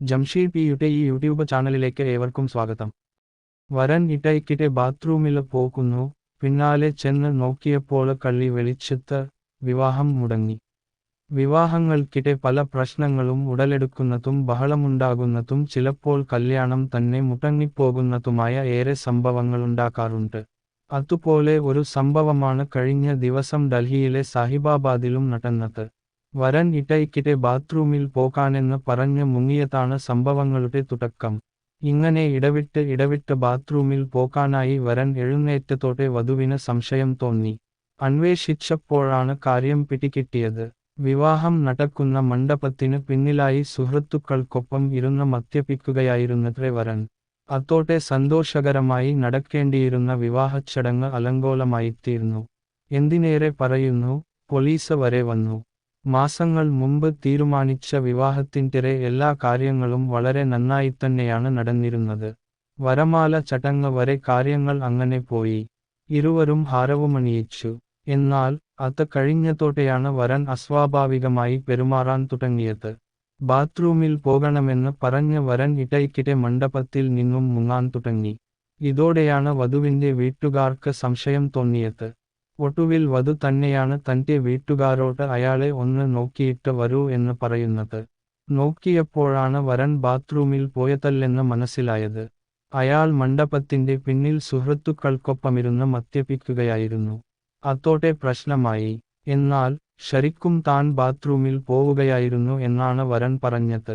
ജംഷീദ് പിയുടെ ഈ യൂട്യൂബ് ചാനലിലേക്ക് ഏവർക്കും സ്വാഗതം. വരൻ ഇടയ്ക്കിടെ ബാത്റൂമിൽ പോകുന്നു പിന്നാലെ ചെന്ന് നോക്കിയപ്പോൾ കള്ളി വെളിച്ചത്ത് വിവാഹം മുടങ്ങി. വിവാഹങ്ങൾക്കിടെ പല പ്രശ്നങ്ങളും ഉടലെടുക്കുന്നതും ബഹളമുണ്ടാകുന്നതും ചിലപ്പോൾ കല്യാണം തന്നെ മുടങ്ങിപ്പോകുന്നതുമായ ഏറെ സംഭവങ്ങളുണ്ടാക്കാറുണ്ട് അതുപോലെ ഒരു സംഭവമാണ് കഴിഞ്ഞ ദിവസം ഡൽഹിയിലെ സാഹിബാബാദിലും നടന്നത്. വരൻ ഇട്ടയ്ക്കിടെ ബാത്റൂമിൽ പോകാനെന്ന് പറഞ്ഞ് മുങ്ങിയതാണ് സംഭവങ്ങളുടെ തുടക്കം. ഇങ്ങനെ ഇടവിട്ട് ഇടവിട്ട് ബാത്റൂമിൽ പോകാനായി വരൻ എഴുന്നേറ്റത്തോടെ വധുവിന് സംശയം തോന്നി. അന്വേഷിച്ചപ്പോഴാണ് കാര്യം പിടികിട്ടിയത്. വിവാഹം നടക്കുന്ന മണ്ഡപത്തിന് പിന്നിലായി സുഹൃത്തുക്കൾക്കൊപ്പം ഇരുന്ന് മദ്യപിക്കുകയായിരുന്നത്രേ വരൻ. അതോടെ സന്തോഷകരമായി നടക്കേണ്ടിയിരുന്ന വിവാഹച്ചടങ്ങ് അലങ്കോലമായിത്തീർന്നു. എന്തിനേറെ പറയുന്നു? പോലീസ് വരെ വന്നു. മാസങ്ങൾ മുമ്പ് തീരുമാനിച്ച വിവാഹത്തിന്റെ എല്ലാ കാര്യങ്ങളും വളരെ നന്നായിത്തന്നെയാണ് നടന്നിരുന്നത്. വരമാല ചടങ്ങ് വരെ കാര്യങ്ങൾ അങ്ങനെ പോയി. ഇരുവരും ഹാരവുമണിയിച്ചു എന്നാൽ അത് കഴിഞ്ഞതോടെയാണ് വരൻ അസ്വാഭാവികമായി പെരുമാറാൻ തുടങ്ങിയത്. ബാത്റൂമിൽ പോകണമെന്ന് പറഞ്ഞ വരൻ ഇടയ്ക്കിടെ മണ്ഡപത്തിൽ നിന്നും മുങ്ങാൻ തുടങ്ങി. ഇതോടെയാണ് വധുവിന്റെ വീട്ടുകാർക്ക് സംശയം തോന്നിയത്. ഒടുവിൽ വധു തന്നെയാണ് തന്റെ വീട്ടുകാരോട് അയാളെ ഒന്ന് നോക്കിയിട്ട് വരൂ എന്ന് പറയുന്നത്. നോക്കിയപ്പോഴാണ് വരൻ ബാത്റൂമിൽ പോയതല്ലെന്ന് മനസ്സിലായത്. അയാൾ മണ്ഡപത്തിന്റെ പിന്നിൽ സുഹൃത്തുക്കൾക്കൊപ്പമിരുന്ന് മദ്യപിക്കുകയായിരുന്നു. അതോടെ പ്രശ്നമായി. എന്നാൽ ശരിക്കും താൻ ബാത്റൂമിൽ പോവുകയായിരുന്നു എന്നാണ് വരൻ പറഞ്ഞത്.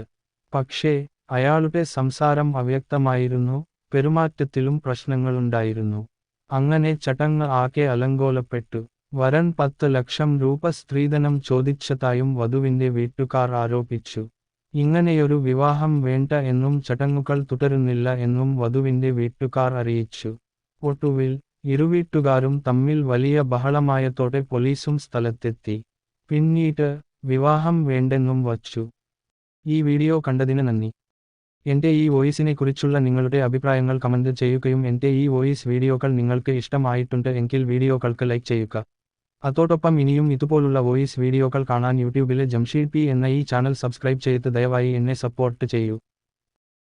പക്ഷേ അയാളുടെ സംസാരം അവ്യക്തമായിരുന്നു. പെരുമാറ്റത്തിലും പ്രശ്നങ്ങളുണ്ടായിരുന്നു. അങ്ങനെ ചടങ്ങ് ആകെ അലങ്കോലപ്പെട്ടു. വരൻ പത്ത് ലക്ഷം രൂപ സ്ത്രീധനം ചോദിച്ചതായും വധുവിന്റെ വീട്ടുകാർ ആരോപിച്ചു. ഇങ്ങനെയൊരു വിവാഹം വേണ്ട എന്നും ചടങ്ങുകൾ തുടരുന്നില്ല എന്നും വധുവിന്റെ വീട്ടുകാർ അറിയിച്ചു. ഒടുവിൽ ഇരുവീട്ടുകാരും തമ്മിൽ വലിയ ബഹളമായതോടെ പോലീസും സ്ഥലത്തെത്തി. പിന്നീട് വിവാഹം വേണ്ടെന്നും വച്ചു. ഈ വീഡിയോ കണ്ടതിന് നന്ദി. എന്റെ ഈ വോയിസിനെ കുറിച്ചുള്ള നിങ്ങളുടെ അഭിപ്രായങ്ങൾ കമന്റ് ചെയ്യുകയും എന്റെ ഈ വോയിസ് വീഡിയോകൾ നിങ്ങൾക്ക് ഇഷ്ടമായിട്ടുണ്ട് എങ്കിൽ വീഡിയോകൾക്ക് ലൈക്ക് ചെയ്യുക. അതോടൊപ്പം ഇനിയും ഇതുപോലുള്ള വോയിസ് വീഡിയോകൾ കാണാൻ യൂട്യൂബിലെ ജംഷീദ് പി എന്ന ഈ ചാനൽ സബ്സ്ക്രൈബ് ചെയ്ത് ദയവായി എന്നെ സപ്പോർട്ട് ചെയ്യൂ.